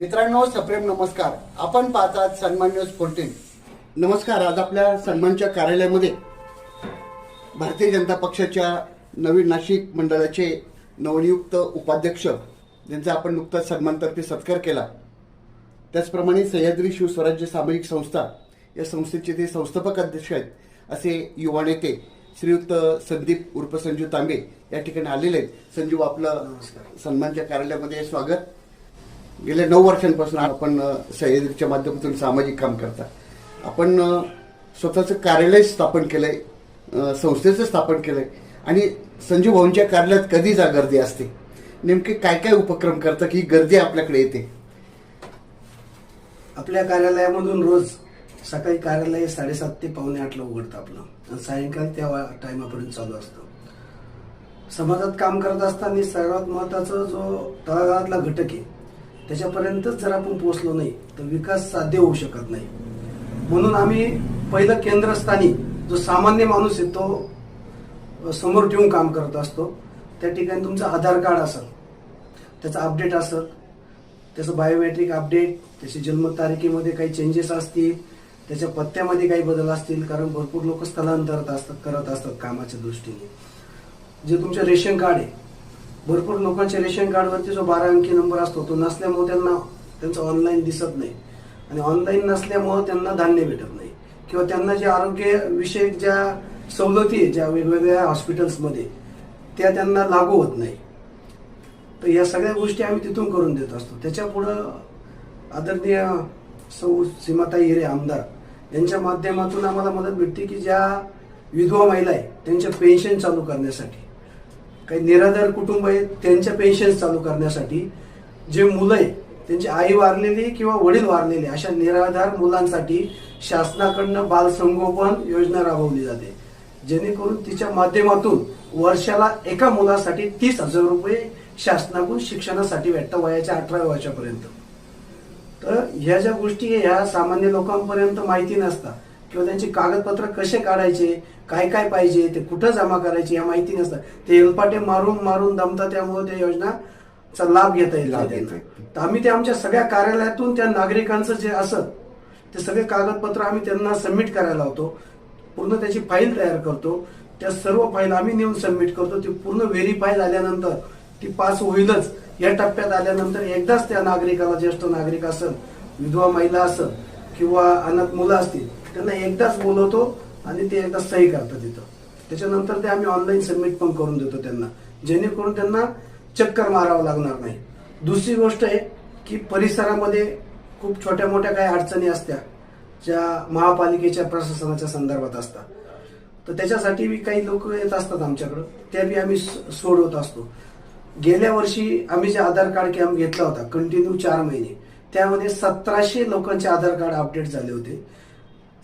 मित्रांनो सप्रेम नमस्कार. आपण पाहतात सन्मान न्यूज फोर्टीन नमस्कार आज आपल्या सन्मानच्या कार्यालयामध्ये भारतीय जनता पक्षाच्या नवीन नाशिक मंडळाचे नवनियुक्त उपाध्यक्ष ज्यांचा आपण नुकताच सन्मानतर्फे सत्कार केला. त्याचप्रमाणे सह्याद्री शिवस्वराज्य सामाजिक संस्था या संस्थेचे ते संस्थापक अध्यक्ष आहेत असे युवा नेते श्रीयुक्त संदीप उर्फ संजू तांबे या ठिकाणी आलेले आहेत. संजू आपलं सन्मानच्या कार्यालयामध्ये स्वागत. गेल्या नऊ वर्षांपासून आपण सह्याद्रीच्या माध्यमातून सामाजिक काम करता. आपण स्वतःचं कार्यालय स्थापन केलंय आहे संस्थेचं स्थापन केलंय. आणि संजू भाऊंच्या कार्यालयात कधी जा गर्दी असते. नेमके काय काय उपक्रम करतात की ही गर्दी आपल्याकडे येते? आपल्या कार्यालयामधून रोज सकाळी कार्यालय साडेसात ते पावणे आठला उघडतं आपलं. आणि सायंकाळी त्या टायमापर्यंत चालू असतं. समाजात काम करत असताना सर्वात महत्त्वाचा जो तळागाळातला घटक आहे त्याच्यापर्यंतच जर आपण पोहोचलो नाही तर विकास साध्य होऊ शकत नाही. म्हणून आम्ही पहिलं केंद्रस्थानी जो सामान्य माणूस आहे तो समोर ठेवून काम करत असतो. त्या ठिकाणी तुमचं आधार कार्ड असेल त्याचं अपडेट असेल त्याचं बायोमेट्रिक अपडेट त्याची जन्मतारखेमध्ये काही चेंजेस असतील त्याच्या पत्त्यामध्ये काही बदल असतील कारण भरपूर लोक स्थलांतरत असतात करत असतात कामाच्या दृष्टीने. जे तुमचं रेशन कार्ड आहे भरपूर लोकांच्या रेशन कार्डवरती जो बारा अंकी नंबर असतो तो नसल्यामुळे त्यांना त्यांचं ऑनलाईन दिसत नाही. आणि ऑनलाईन नसल्यामुळे त्यांना धान्य भेटत नाही. किंवा त्यांना जे आरोग्य विषयक ज्या सवलती ज्या वेगवेगळ्या हॉस्पिटल्समध्ये त्या त्यांना लागू होत नाही. तर या सगळ्या गोष्टी आम्ही तिथून करून देत असतो. त्याच्या पुढं आदरणीय सौ सीमाताई हिरे आमदार यांच्या माध्यमातून आम्हाला मदत भेटते की ज्या विधवा महिला आहे त्यांच्या पेन्शन चालू करण्यासाठी. काही निराधार कुटुंब आहेत त्यांच्या पेन्शन चालू करण्यासाठी जे मुलं आहे त्यांची आई वारलेली किंवा वडील वारलेले अशा निराधार मुलांसाठी शासनाकडनं बालसंगोपन योजना राबवली जाते. जेणेकरून तिच्या माध्यमातून वर्षाला एका मुलासाठी तीस हजार रुपये शासनाकडून शिक्षणासाठी भेटतं वयाच्या अठरा वर्षापर्यंत. तर ह्या ज्या गोष्टी आहे ह्या सामान्य लोकांपर्यंत माहिती नसतात किंवा त्यांची कागदपत्र कसे काढायचे काय काय पाहिजे ते कुठं जमा करायचे ह्या माहिती नसतात ते हेलपाटे मारून मारून दमतात त्यामुळे त्या योजनाचा लाभ घेता येईल लाभ. घेता येईल. तर आम्ही ते आमच्या सगळ्या कार्यालयातून त्या नागरिकांचं जे असत ते सगळे कागदपत्र आम्ही त्यांना सबमिट करायला लावतो. पूर्ण त्याची फाईल तयार करतो. त्या सर्व फाईल आम्ही नेऊन सबमिट करतो. ती पूर्ण व्हेरीफाय झाल्यानंतर ती पास होईलच. या टप्प्यात आल्यानंतर एकदाच त्या नागरिकाला ज्येष्ठ नागरिक असेल विधवा महिला असेल किंवा अनाथ मुलं असतील त्यांना एकदाच बोलवतो. आणि ते एकदा सही करतात तिथं त्याच्यानंतर ते आम्ही ऑनलाईन सबमिट पण करून देतो त्यांना. जेणेकरून त्यांना चक्कर मारावं लागणार नाही. दुसरी गोष्ट आहे की परिसरामध्ये खूप छोट्या मोठ्या काही अडचणी असत्या ज्या महापालिकेच्या प्रशासनाच्या संदर्भात असतात. तर त्याच्यासाठी बी काही लोक येत असतात आमच्याकडं. त्या बी आम्ही सोडवत असतो. गेल्या वर्षी आम्ही जे आधार कार्ड कॅम्प घेतला होता कंटिन्यू चार महिने त्यामध्ये सतराशे लोकांचे आधार कार्ड अपडेट झाले होते.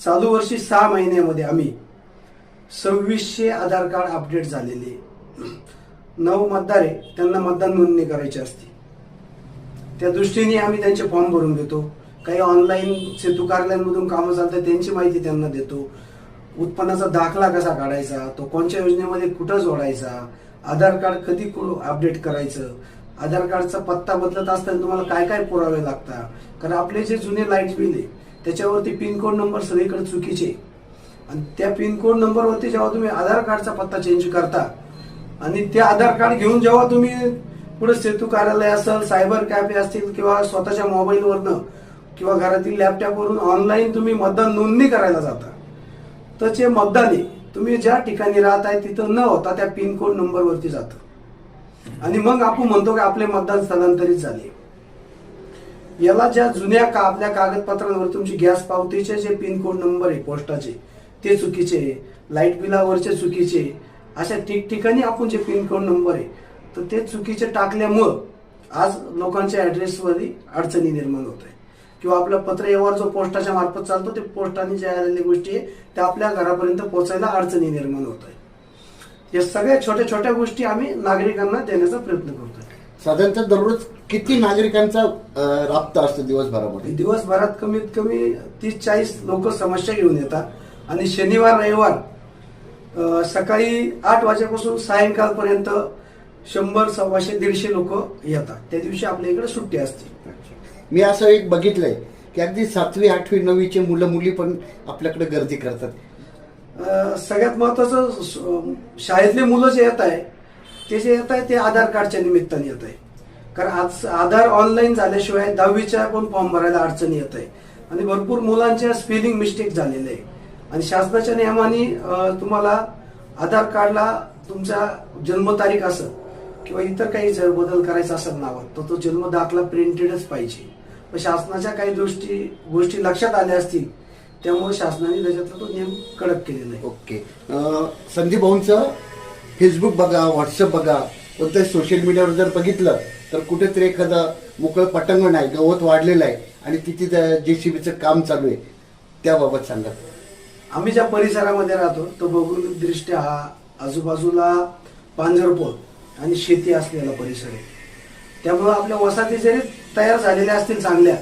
चालू वर्षी सहा महिन्यामध्ये आम्ही सव्वीसशे आधार कार्ड अपडेट झालेले. नऊ मतदार आहे त्यांना मतदान नोंदणी करायची असते. त्या दृष्टीने आम्ही त्यांचे फॉर्म भरून घेतो. काही ऑनलाईन सेतू कार्यालयांमधून कामं चालतात त्यांची माहिती त्यांना देतो. उत्पन्नाचा दाखला कसा काढायचा तो कोणत्या योजनेमध्ये कुठं जोडायचा आधार कार्ड कधी अपडेट करायचं आधार कार्डचा पत्ता बदलत असताना तुम्हाला काय काय पुरावे लागतात? कारण आपले जे जुने लाइट बिल आहे त्याच्यावरती पिनकोड नंबर सगळीकडे चुकीचे. आणि त्या पिनकोड नंबरवरती जेव्हा तुम्ही आधार कार्डचा पत्ता चेंज करता आणि ते आधार कार्ड घेऊन जेव्हा तुम्ही पुढे सेतू कार्यालय असेल सायबर कॅफे असतील किंवा स्वतःच्या मोबाईलवरनं किंवा घरातील लॅपटॉपवरून ऑनलाईन तुम्ही मतदान नोंदणी करायला जाता. तर जे मतदान आहे तुम्ही ज्या ठिकाणी राहत आहे तिथं न होता त्या पिनकोड नंबरवरती जातं. आणि मग आपण म्हणतो की आपले मतदान स्थलांतरित झाले. याला ज्या जुन्या का आपल्या कागदपत्रांवर तुमची गॅस पावतीचे जे पिनकोड नंबर आहे पोस्टाचे ते चुकीचे लाइट बिलावरचे चुकीचे अशा ठिकठिकाणी आपण जे पिनकोड नंबर आहे तर ते चुकीचे टाकल्यामुळं आज लोकांच्या ॲड्रेसवरही अडचणी निर्माण होत आहे किंवा आपलं पत्र व्यवहार जो पोस्टाच्या मार्फत चालतो ते पोस्टाने ज्या आलेल्या गोष्टी आहे त्या आपल्या घरापर्यंत पोहोचायला अडचणी निर्माण होत आहे या सगळ्या छोट्या छोट्या गोष्टी आम्ही नागरिकांना देण्याचा प्रयत्न करतोय. साधारणतः दररोज किती नागरिकांचा अ, राबता असतो दिवसभरामध्ये? दिवसभरात कमीत कमी तीस चाळीस लोक समस्या घेऊन येतात. आणि शनिवार रविवार अं, सकाळी आठ वाजेपासून सायंकाळपर्यंत शंभर सव्वाशे दीडशे लोक येतात. त्या दिवशी आपल्या इकडे सुट्टी असते. मी असं एक बघितलंय की अगदी सातवी आठवी नववीचे मुलं मुली पण आपल्याकडे गर्दी करतात. अ, सगळ्यात महत्वाचं स- शाळेतले मुलं जे येत आहे ते जे येत आहे ते आधार कार्डच्या निमित्ताने येत आहे कारण आज आधार ऑनलाईन झाल्याशिवाय दहावीच्या पण फॉर्म भरायला अडचणी येत आहे आणि भरपूर मुलांच्या स्पेलिंग मिस्टेक झालेले आहे. आणि शासनाच्या नियमाने तुम्हाला आधार कार्डला तुमच्या जन्मतारीख असेल किंवा इतर काही जर बदल करायचा असेल नावात तर तो जन्म दाखला प्रिंटेडच पाहिजे. पण शासनाच्या काही गोष्टी गोष्टी लक्षात आल्या असतील त्यामुळे शासनाने त्याच्यातला तो नियम कडक केलेला आहे. ओके. संदीप भाऊंचं फेसबुक बघा व्हॉट्सअप बघा कोणत्या सोशल मीडियावर जर बघितलं तर कुठेतरी एखादं मोकळं पटंगण आहे गवत वाढलेलं आहे आणि तिथे त्या जे सी बीचं काम चालू आहे. त्याबाबत सांगा. आम्ही ज्या परिसरामध्ये राहतो तो भौगोलिक दृष्ट्या हा आजूबाजूला पांजरपोळ आणि शेती असलेला परिसर आहे. त्यामुळं आपल्या वसाहती जरी तयार झालेल्या असतील चांगल्या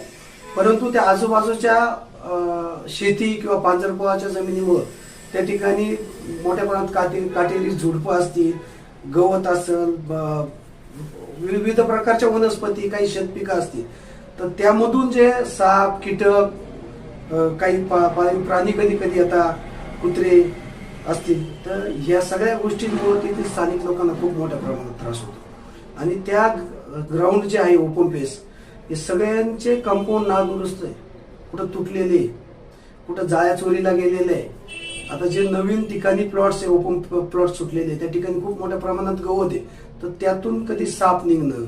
परंतु त्या आजूबाजूच्या शेती किंवा पांजरपोळाच्या जमिनीमुळं त्या ठिकाणी मोठ्या प्रमाणात काटे काटेरी झुडपं असतील गवत असेल ब- विविध प्रकारच्या वनस्पती काही शेतपिकं असतील. तर त्यामधून जे साप कीटक काही पा- पाळीव प्राणी कधी कधी आता कुत्रे असतील तर ह्या सगळ्या गोष्टींमुळे तिथे स्थानिक लोकांना खूप मोठ्या प्रमाणात त्रास होतो. आणि त्या ग्राउंड जे आहे ओपन पेस हे सगळ्यांचे कंपाऊंड नादुरुस्त आहे. कुठं तुटलेले आहे, कुठं जाळ्या चोरीला गेलेले आहे. आता जे नवीन ठिकाणी प्लॉट्स आहे ओपन प्लॉट सुटलेले आहे, त्या ठिकाणी खूप मोठ्या प्रमाणात गवत आहे. तर त्यातून कधी साप निघणं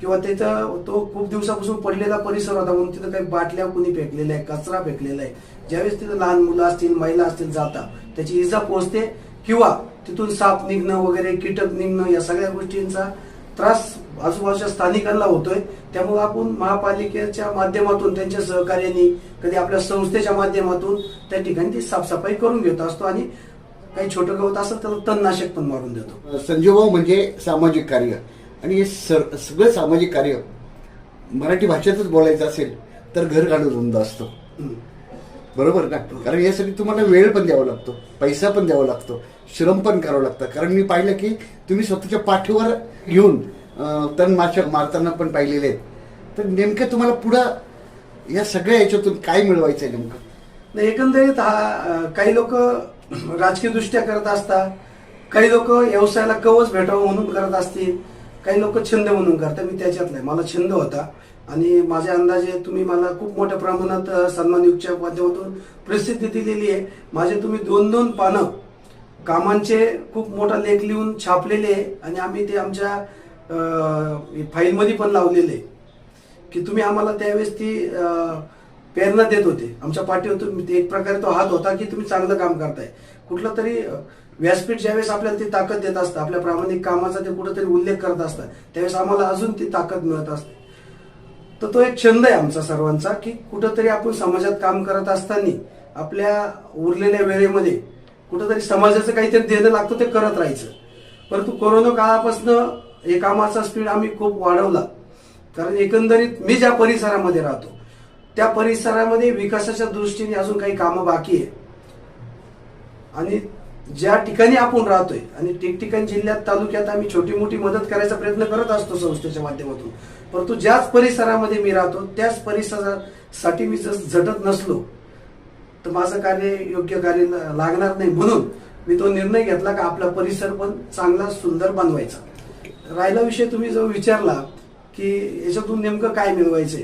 किंवा त्याचा तो खूप दिवसापासून पडलेला परिसर होता म्हणून तिथं काही बाटल्या कुणी फेकलेल्या आहे कचरा फेकलेला आहे. ज्यावेळेस तिथं लहान मुलं असतील महिला असतील जाता त्याची इजा पोहोचते किंवा तिथून साप निघणं वगैरे कीटक निघणं या सगळ्या गोष्टींचा त्रास आजूबाजूच्या स्थानिकांना होतोय. त्यामुळे आपण महापालिकेच्या माध्यमातून त्यांच्या सहकार्याने कधी आपल्या संस्थेच्या माध्यमातून त्या ठिकाणी ती साफसफाई करून घेत असतो आणि काही छोटं गवत असेल त्याला तणनाशक पण मारून देतो. संजीव भाऊ म्हणजे सामाजिक कार्य. आणि हे सर सगळं सामाजिक कार्य मराठी भाषेतच बोलायचं असेल तर घर घालून रुंद असतो. बरोबर ना? कारण यासाठी तुम्हाला वेळ पण द्यावा लागतो पैसा पण द्यावा लागतो श्रम पण करावं लागतं. कारण मी पाहिलं की तुम्ही स्वतःच्या पाठीवर घेऊन तणनाशक मारताना पण पाहिलेले आहेत. तर नेमकं तुम्हाला पुढं या सगळ्या याच्यातून काय मिळवायचं आहे नेमकं? नाही, एकंदरीत हा काही लोक राजकीयदृष्ट्या करत असतात काही लोक व्यवसायाला कवच भेटावं म्हणून करत असतील काही लोक छंद म्हणून करतात. मी त्याच्यातला मला छंद होता. आणि माझ्या अंदाजे तुम्ही मला खूप मोठ्या प्रमाणात सन्मान युगच्या माध्यमातून प्रसिद्धी दिलेली आहे. माझे तुम्ही दोन दोन पानं कामांचे खूप मोठा लेख लिहून छापलेले आहे. आणि आम्ही ते आमच्या फाईलमध्ये पण लावलेले आहे. की तुम्ही आम्हाला त्यावेळेस ती प्रेरणा देत होते. आमच्या पाठीवर तुम्ही ते एक प्रकारे तो हात होता की तुम्ही चांगलं काम करताय. कुठलं तरी व्यासपीठ ज्यावेळेस आपल्याला ती ताकद देत असतं आपल्या प्रामाणिक कामाचा ते कुठंतरी उल्लेख करत असतात त्यावेळेस आम्हाला अजून ती ताकद मिळत असते. तर तो एक छंद आहे आमचा सर्वांचा की कुठंतरी आपण समाजात काम करत असताना आपल्या उरलेल्या वेळेमध्ये कुठंतरी समाजाचं काहीतरी देणं लागतं ते करत राहायचं. परंतु कोरोना काळापासून हे कामाचा स्पीड आम्ही खूप वाढवला. कारण एकंदरीत मी ज्या परिसरामध्ये राहतो त्या परिसरामध्ये विकासाच्या दृष्टीने अजून काही कामं बाकी आहे आणि ज्या ठिकाणी आपण राहतोय आणि ठिकठिकाणी जिल्ह्यात तालुक्यात आम्ही छोटी मोठी मदत करायचा प्रयत्न करत असतो संस्थेच्या माध्यमातून. परंतु ज्याच परिसरामध्ये मी राहतो त्याच परिसरासाठी मी जर झटत नसलो तर माझं कार्य योग्य कार्य लागणार नाही. म्हणून मी तो निर्णय घेतला का आपला परिसर पण चांगला सुंदर बनवायचा. राहिला विषय तुम्ही जो विचारला की याच्यातून नेमकं काय मिळवायचंय?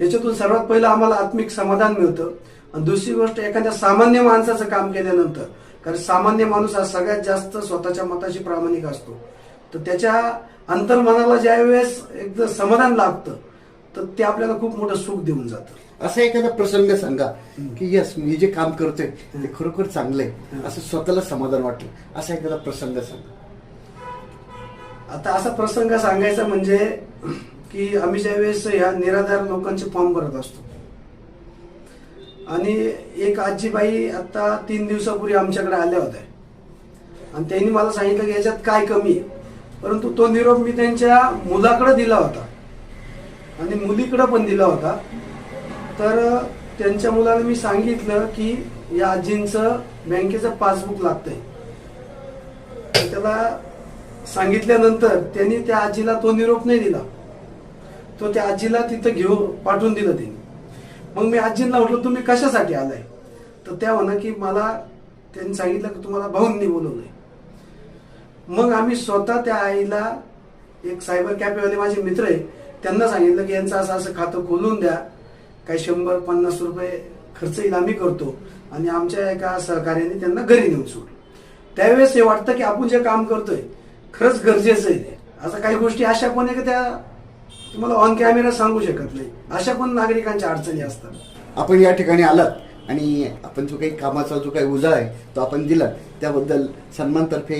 याच्यातून सर्वात पहिलं आम्हाला आत्मिक समाधान मिळतं. आणि दुसरी गोष्ट एखाद्या सामान्य माणसाचं काम केल्यानंतर कारण सामान्य माणूस हा सगळ्यात जास्त स्वतःच्या मताशी प्रामाणिक असतो. तर त्याच्या अंतर्मनाला ज्या वेळेस एकदम समाधान लागतं तर ते आपल्याला खूप मोठं सुख देऊन जातं. असा एखादा प्रसंग सांगा की यस मी जे काम करतोय ते खरोखर चांगलं आहे असं स्वतःला समाधान वाटलं असा एखादा प्रसंग सांगा. आता असा प्रसंग सांगायचा म्हणजे की आम्ही ज्यावेळेस ह्या निराधार लोकांचे फॉर्म भरत असतो. आणि एक आजीबाई आता तीन दिवसापूर्वी आमच्याकडे आल्या होत्या. आणि त्यांनी मला सांगितलं की याच्यात काय कमी आहे? परंतु तो निरोप मी त्यांच्या मुलाकडे दिला होता. आणि मुलीकडे पण दिला होता. तर त्यांच्या मुलाला मी सांगितलं की या आजींचं बँकेचं पासबुक लागतंय. त्याला सांगितल्यानंतर त्यांनी त्या आजीला तो निरोप नाही दिला. तो त्या आजीला तिथं घेऊन पाठवून दिलं त्यांनी. मग मी आजींना म्हटलं तुम्ही कशासाठी आलाय? तर त्या म्हणा की मला त्यांनी सांगितलं की तुम्हाला भाऊंनी बोलवलंय. मग आम्ही स्वतः त्या आईला एक सायबर कॅफेवाले माझे मित्र आहे त्यांना सांगितलं की यांचं असं असं खातं खोलून द्या. काही शंभर पन्नास रुपये खर्च येईल आम्ही करतो. आणि आमच्या एका सहकार्याने त्यांना घरी नेऊन सोडलं त्यावेळेस हे वाटतं की आपण जे काम करतोय खरंच गरजेचं आहे ते. असं काही गोष्टी अशा पण आहे की त्या तुम्हाला ऑन कॅमेरा सांगू शकत नाही. अशा पण नागरिकांच्या अडचणी असतात. आपण या ठिकाणी आलात आणि आपण जो काही कामाचा जो काही उजा आहे तो आपण दिला त्याबद्दल सन्मानतर्फे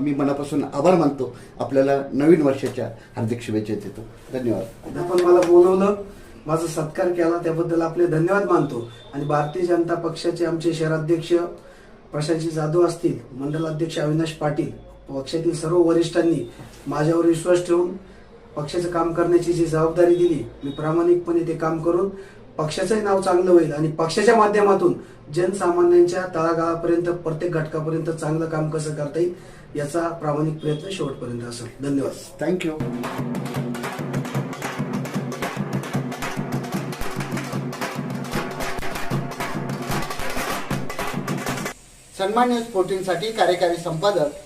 मी मनापासून आभार मानतो. आपल्याला नवीन वर्षाच्या हार्दिक शुभेच्छा देतो. धन्यवाद. आपण मला बोलवलं माझा सत्कार केला त्याबद्दल आपले धन्यवाद मानतो. आणि भारतीय जनता पक्षाचे आमचे शहराध्यक्ष प्रशांतजी जाधव असतील मंडलाध्यक्ष अविनाश पाटील पक्षातील सर्व वरिष्ठांनी माझ्यावर विश्वास ठेवून पक्षाचं काम करण्याची जी जबाबदारी दिली मी प्रामाणिकपणे ते काम करून पक्षाचंही नाव चांगलं होईल आणि पक्षाच्या माध्यमातून जनसामान्यांच्या तळागाळापर्यंत प्रत्येक घटकापर्यंत चांगलं काम कसं करता येईल याचा प्रामाणिक प्रयत्न शेवटपर्यंत असेल. धन्यवाद. थँक्यू सन्मान न्यूज फोर्टीनसाठी कार्यकारी संपादक